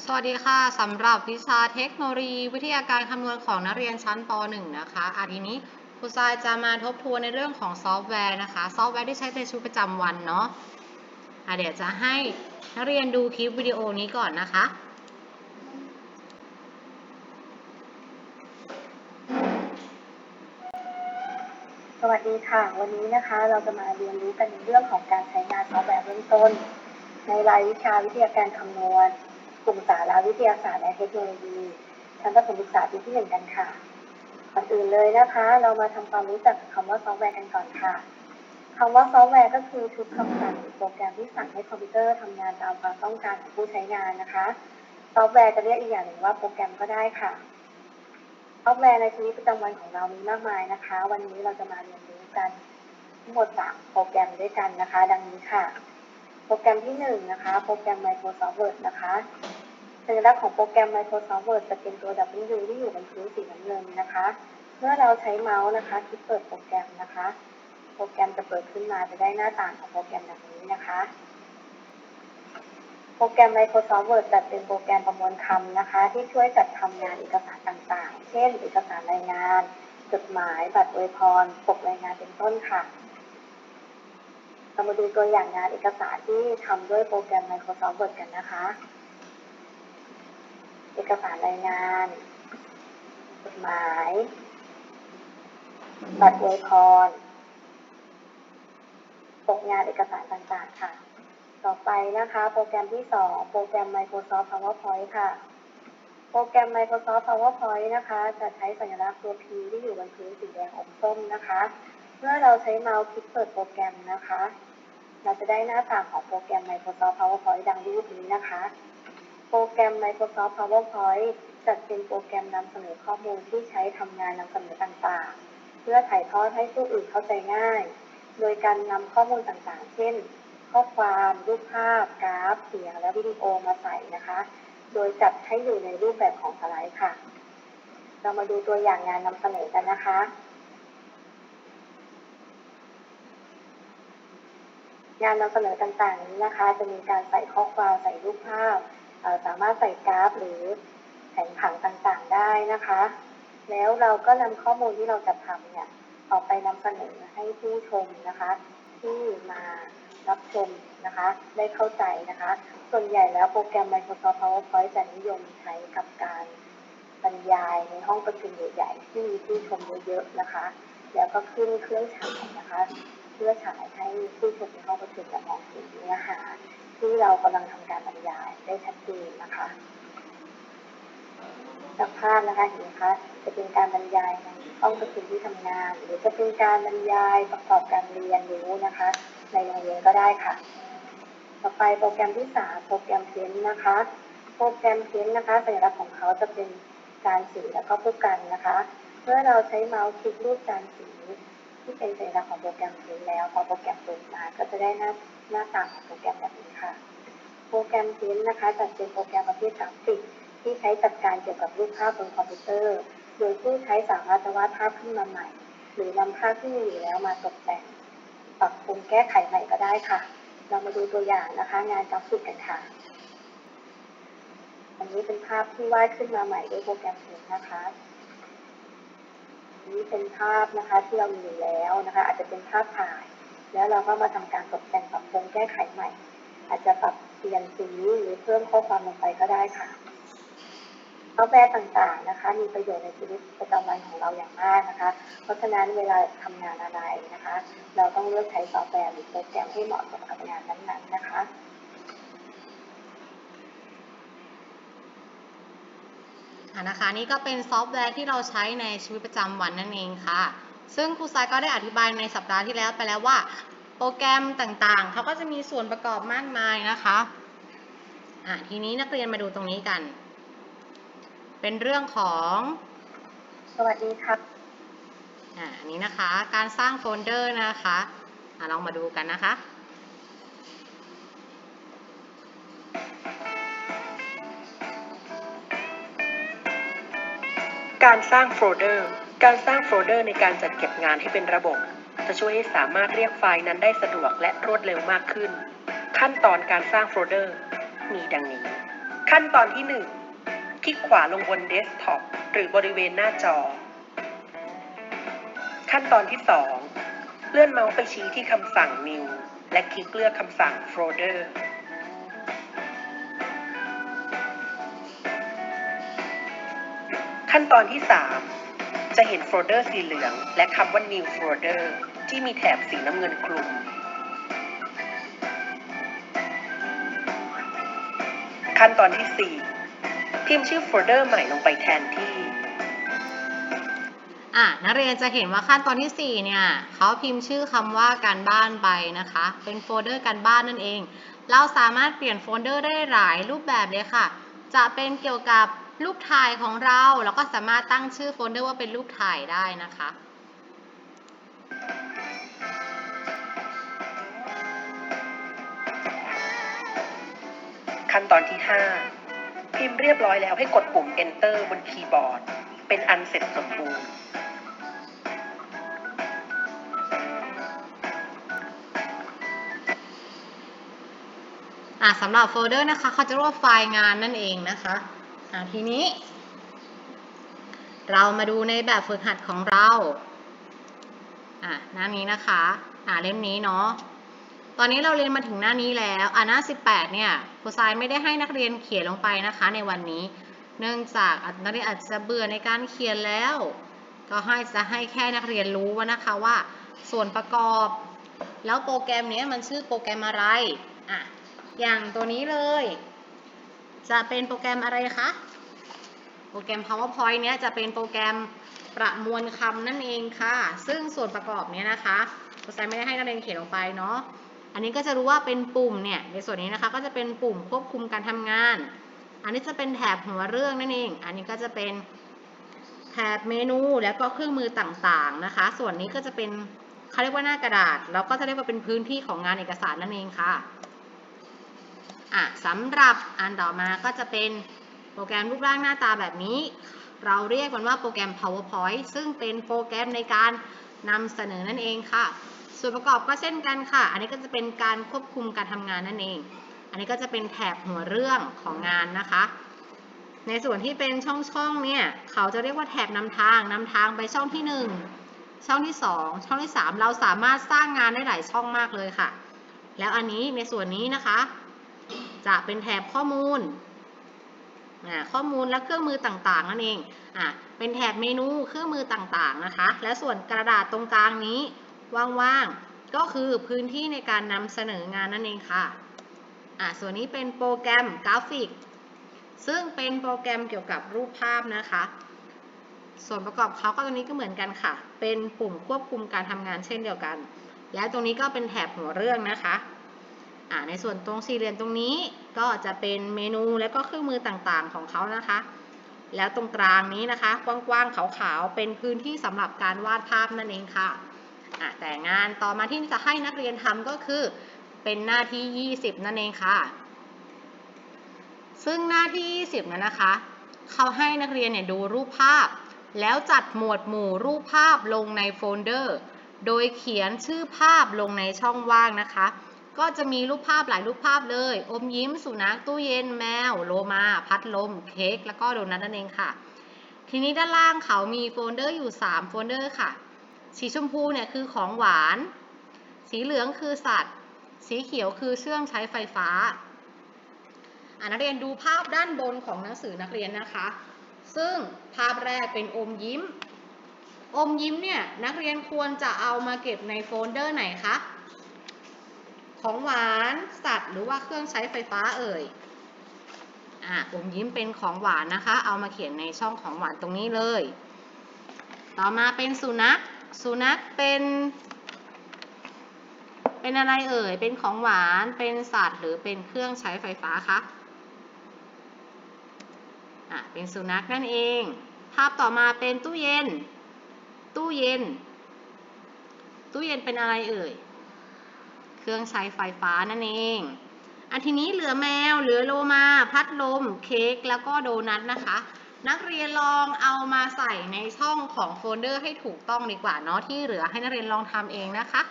สวัสดีค่ะสำหรับวิชาเทคโนโลยีวิทยาการคำนวณของนักเรียนชั้นป .1 นะคะอาทีนี้ครูทรายจะมาทบทวนในเรื่องของซอฟต์แวร์นะคะ ซอฟต์แวร์ที่ใช้ในชีวิตประจำวันเนาะะเดี๋ยวจะให้นักเรียนดูคลิปวิดีโอนี้ก่อนนะคะ สวัสดีค่ะ วันนี้นะคะเราจะมาเรียนรู้กันในเรื่องของการใช้งานซอฟต์แวร์เบื้องต้น ในรายวิชาวิทยาการคำนวณ กลุ่มสาระวิทยาศาสตร์และเทคโนโลยีชั้นประถมศึกษาปีที่หนึ่งกันค่ะก่อนอื่นเลยนะคะ เรามาทำความรู้จักกับคำว่าซอฟต์แวร์กันก่อนค่ะคำว่าซอฟต์แวร์ก็คือชุดคำสั่งโปรแกรมที่สั่งให้คอมพิวเตอร์ทำงานตามความต้องการของผู้ใช้งานนะคะ ซอฟต์แวร์จะเรียกอีกอย่างหนึ่งว่าโปรแกรมก็ได้ค่ะ ซอฟต์แวร์ในชีวิตประจำวันของเรามีมากมายนะคะ วันนี้เราจะมาเรียนรู้กันทั้งหมด3โปรแกรมด้วยกันนะคะ ดังนี้ค่ะ โปรแกรมที่1นะคะ โปรแกรม Microsoft Word นะคะสัญลักษณ์ของโปรแกรม Microsoft Word จะเป็นตัว W ที่อยู่บนพื้นสีน้ำเงินนะคะ เมื่อเราใช้เมาส์นะคะคลิกเปิดโปรแกรมนะคะ โปรแกรมจะเปิดขึ้นมาจะได้หน้าต่างของโปรแกรมแบบนี้นะคะ โปรแกรม Microsoft Word จัดเป็นโปรแกรมประมวลคำนะคะ ที่ช่วยจัดทำงานเอกสารต่างๆ เช่น เอกสารรายงาน จดหมาย บัตรอวยพรปกรายงานเป็นต้นค่ะ เรามาดูตัวอย่างงานเอกสารที่ทำด้วยโปรแกรม Microsoft Word กันนะคะ เอกสารรายงาน จดหมาย บัตรอวยพรปกงานเอกสารต่างๆ ค่ะ ต่อไปนะคะ โปรแกรมที่ 2 โปรแกรม Microsoft PowerPoint ค่ะ โปรแกรม Microsoft PowerPoint นะคะ จะใช้สัญลักษณ์ตัว P ที่อยู่บนพื้นสีแดงอมส้มนะคะ เมื่อเราใช้เมาส์คลิกเปิดโปรแกรมนะคะ เราจะได้หน้าต่างของโปรแกรม Microsoft PowerPoint ดังรูปนี้นะคะ โปรแกรม Microsoft PowerPoint จัดเป็นโปรแกรมนำเสนอข้อมูลที่ใช้ทำงานนำเสนอต่างๆ เพื่อถ่ายทอดให้ผู้อื่นเข้าใจง่าย โดยการนำข้อมูลต่างๆ เช่น ข้อความรูปภาพ กราฟ เสียง และวิดีโอมาใส่นะคะ โดยจัดให้อยู่ในรูปแบบของสไลด์ค่ะ เรามาดูตัวอย่างงานนำเสนอกันนะคะ งานนำเสนอต่างๆนี้นะคะ จะมีการใส่ข้อความใส่รูปภาพ สามารถใส่กราฟหรือแผนผังต่างๆได้นะคะ แล้วเราก็นำข้อมูลที่เราจะทำเนี่ยออกไปนำเสนอให้ผู้ชมนะคะ ที่มารับชมนะคะ ได้เข้าใจนะคะ ส่วนใหญ่แล้วโปรแกรม Microsoft PowerPoint จะนิยมใช้กับการบรรยายในห้องประชุมใหญ่ๆที่มีผู้ชมเยอะๆนะคะ แล้วก็ขึ้นเครื่องฉายนะคะ เพื่อฉายให้ผู้ชมในห้องประชุมและมองเห็นเนื้อหาที่เรากำลังทำการบรรยายได้ชัดเจนนะคะจากภาพนะคะเห็นไหมคะจะเป็นการบรรยายในห้องประชุมที่ทำงาน หรือจะเป็นการบรรยายประกอบการเรียนรู้นะคะ ในโรงเรียนก็ได้ค่ะ ต่อไปโปรแกรมที่สามโปรแกรมเพนนะคะ โปรแกรมเพนนะคะสัญลักษณ์ของเขาจะเป็นการสีแล้วก็ผู้กันนะคะ เมื่อเราใช้เมาส์คลิกรูปการสี ที่เป็นสัญลักษณ์ของโปรแกรมเพนแล้วพอโปรแกรมเปิดมาก็จะได้หน้าหน้าต่างของโปรแกรมแบบนี้ค่ะ โปรแกรมเพนนะคะจัดเป็นโปรแกรมประเภทกราฟิกที่ใช้จัดการเกี่ยวกับรูปภาพบนคอมพิวเตอร์ โดยผู้ใช้สามารถจะวาดภาพขึ้นมาใหม่ หรือนำภาพที่มีอยู่แล้วมาตกแต่งปรับปรุงแก้ไขใหม่ก็ได้ค่ะ เรามาดูตัวอย่างนะคะ งานกราฟิกกันค่ะ อันนี้เป็นภาพที่วาดขึ้นมาใหม่ด้วยโปรแกรมเพนนะคะ นี้เป็นภาพนะคะที่เรามีอยู่แล้วนะคะ อาจจะเป็นภาพถ่าย แล้วเราก็มาทำการตกแต่งปรับปรุงแก้ไขใหม่ อาจจะปรับเปลี่ยนสีหรือเพิ่มข้อความลงไปก็ได้ค่ะซอฟต์แวร์ต่างๆนะคะ มีประโยชน์ในชีวิตประจำวันของเราอย่างมากนะคะ เพราะฉะนั้นเวลาทำงานอะไรนะคะ เราต้องเลือกใช้ซอฟต์แวร์หรือโปรแกรมให้เหมาะสมกับงานนั้นๆนะคะ นะคะนี่ก็เป็นซอฟต์แวร์ที่เราใช้ในชีวิตประจำวันนั่นเองค่ะ ซึ่งครูทรายก็ได้อธิบายในสัปดาห์ที่แล้วไปแล้วว่า โปรแกรมต่างๆ เขาก็จะมีส่วนประกอบมากมายนะคะอะทีนี้นักเรียนมาดูตรงนี้กัน เป็นเรื่องของ สวัสดีค่ะอะอันนี้นะคะ การสร้างโฟลเดอร์นะคะอะลองมาดูกันนะคะ การสร้างโฟลเดอร์ การสร้างโฟลเดอร์ในการจัดเก็บงานให้เป็นระบบ จะช่วยให้สามารถเรียกไฟล์นั้นได้สะดวกและรวดเร็วมากขึ้น ขั้นตอนการสร้างโฟลเดอร์ มีดังนี้ ขั้นตอนที่ 1 คลิกขวาลงบนเดสก์ท็อปหรือบริเวณหน้าจอ ขั้นตอนที่ 2 เลื่อนเมาส์ไปชี้ที่คำสั่ง New และคลิกเลือกคำสั่ง Folder ขั้นตอนที่ 3 จะเห็นโฟลเดอร์สีเหลือง และคำว่า New Folder ที่มีแถบสีน้ำเงินคลุมขั้นตอนที่ 4 พิมพ์ชื่อโฟลเดอร์ใหม่ลงไปแทนที่อะนักเรียนจะเห็นว่าขั้นตอนที่ 4 เนี่ยเขาพิมพ์ชื่อคำว่าการบ้านไปนะคะ เป็นโฟลเดอร์การบ้านนั่นเอง เราสามารถเปลี่ยนโฟลเดอร์ได้หลายรูปแบบเลยค่ะ จะเป็นเกี่ยวกับ รูปถ่ายของเราแล้วก็สามารถตั้งชื่อโฟลเดอร์ว่าเป็นรูปถ่ายได้นะคะขั้นตอนที่ 5 พิมพ์เรียบร้อยแล้วให้กดปุ่ม Enter บนคีย์บอร์ด เป็นอันเสร็จสมบูรณ์อะสำหรับโฟลเดอร์นะคะ เขาจะเรียกว่าไฟล์งานนั่นเองนะคะ อะทีนี้ เรามาดูในแบบฝึกหัดของเรา อะหน้านี้นะคะ อะเล่มนี้เนาะ ตอนนี้เราเรียนมาถึงหน้านี้แล้ว อะหน้า 18 เนี่ยครูทรายไม่ได้ให้นักเรียนเขียนลงไปนะคะในวันนี้ เนื่องจากนักเรียนอาจจะเบื่อในการเขียนแล้ว ก็ให้จะให้แค่นักเรียนรู้ว่านะคะว่า ส่วนประกอบ แล้วโปรแกรมนี้มันชื่อโปรแกรมอะไร อะ อย่างตัวนี้เลย จะเป็นโปรแกรมอะไรคะ โปรแกรม PowerPoint เนี้ยจะเป็นโปรแกรมประมวลคำนั่นเองค่ะ ซึ่งส่วนประกอบเนี้ยนะคะครูไซไม่ได้ให้นักเรียนเขียนลงไปเนาะ อันนี้ก็จะรู้ว่าเป็นปุ่มเนี่ย ในส่วนนี้นะคะก็จะเป็นปุ่มควบคุมการทำงาน อันนี้จะเป็นแถบหัวเรื่องนั่นเอง อันนี้ก็จะเป็นแถบเมนูแล้วก็เครื่องมือต่างๆนะคะ ส่วนนี้ก็จะเป็นเขาเรียกว่าหน้ากระดาษ แล้วก็จะเรียกว่าเป็นพื้นที่ของงานเอกสารนั่นเองค่ะ อะสำหรับอันต่อมาก็จะเป็นโปรแกรมรูปร่างหน้าตาแบบนี้ เราเรียกมันว่าโปรแกรม PowerPoint ซึ่งเป็นโปรแกรมในการนำเสนอนั่นเองค่ะ ส่วนประกอบก็เช่นกันค่ะ อันนี้ก็จะเป็นการควบคุมการทำงานนั่นเอง อันนี้ก็จะเป็นแถบหัวเรื่องของงานนะคะ ในส่วนที่เป็นช่องๆเนี่ยเขาจะเรียกว่าแถบนำทางนำทางไปช่องที่ 1 ช่องที่ 2 ช่องที่ 3 เราสามารถสร้างงานได้หลายช่องมากเลยค่ะ แล้วอันนี้ในส่วนนี้นะคะ จะเป็นแถบข้อมูลข้อมูลและเครื่องมือต่างๆนั่นเองอ่าเป็นแถบเมนูเครื่องมือต่างๆนะคะ และส่วนกระดาษตรงกลางนี้ว่างๆ ก็คือพื้นที่ในการนำเสนองานนั่นเองค่ะอ่าส่วนนี้เป็นโปรแกรมกราฟิก ซึ่งเป็นโปรแกรมเกี่ยวกับรูปภาพนะคะ ส่วนประกอบเขาก็ตัวนี้ก็เหมือนกันค่ะ เป็นปุ่มควบคุมการทำงานเช่นเดียวกัน และตรงนี้ก็เป็นแถบหัวเรื่องนะคะ ในส่วนตรงสี่เหลี่ยมตรงนี้ก็จะเป็นเมนูและก็เครื่องมือต่างๆของเขานะคะ แล้วตรงกลางนี้นะคะกว้างๆขาวๆเป็นพื้นที่สำหรับการวาดภาพนั่นเองค่ะแต่งานต่อมาที่จะให้นักเรียนทำก็คือเป็นหน้าที่ 20 นั่นเองค่ะ ซึ่งหน้าที่ 20นั้นนะคะ เขาให้นักเรียนเนี่ยดูรูปภาพ แล้วจัดหมวดหมู่รูปภาพลงในโฟลเดอร์ โดยเขียนชื่อภาพลงในช่องว่างนะคะ ก็จะมีรูปภาพหลายรูปภาพเลย อมยิ้มสุนัขตู้เย็นแมวโลมา พัดลม เค้กแล้วก็โดนัทนั่นเองค่ะ ทีนี้ด้านล่างเขามีโฟลเดอร์อยู่ 3 โฟลเดอร์ค่ะ สีชมพูเนี่ยคือของหวาน สีเหลืองคือสัตว์ สีเขียวคือเครื่องใช้ไฟฟ้าอ่านักเรียนดูภาพด้านบนของหนังสือนักเรียนนะคะ ซึ่งภาพแรกเป็นอมยิ้ม อมยิ้มเนี่ยนักเรียนควรจะเอามาเก็บในโฟลเดอร์ไหนคะ ของหวานสัตว์ หรือว่าเครื่องใช้ไฟฟ้าเอ่ยอะอมยิ้มเป็นของหวานนะคะ เอามาเขียนในช่องของหวานตรงนี้เลย ต่อมาเป็นสุนัข สุนัขเป็น เป็นอะไรเอ่ย เป็นของหวาน เป็นสัตว์ หรือเป็นเครื่องใช้ไฟฟ้าคะอะเป็นสุนัขนั่นเอง ภาพต่อมาเป็นตู้เย็น ตู้เย็น ตู้เย็นเป็นอะไรเอ่ย เครื่องใช้ไฟฟ้านั่นเองอันทีนี้เหลือแมว เหลือโลมา พัดลม เค้ก แล้วก็โดนัทนะคะ นักเรียนลองเอามาใส่ในช่องของโฟลเดอร์ให้ถูกต้องดีกว่าเนาะที่เหลือให้นักเรียนลองทำเองนะคะ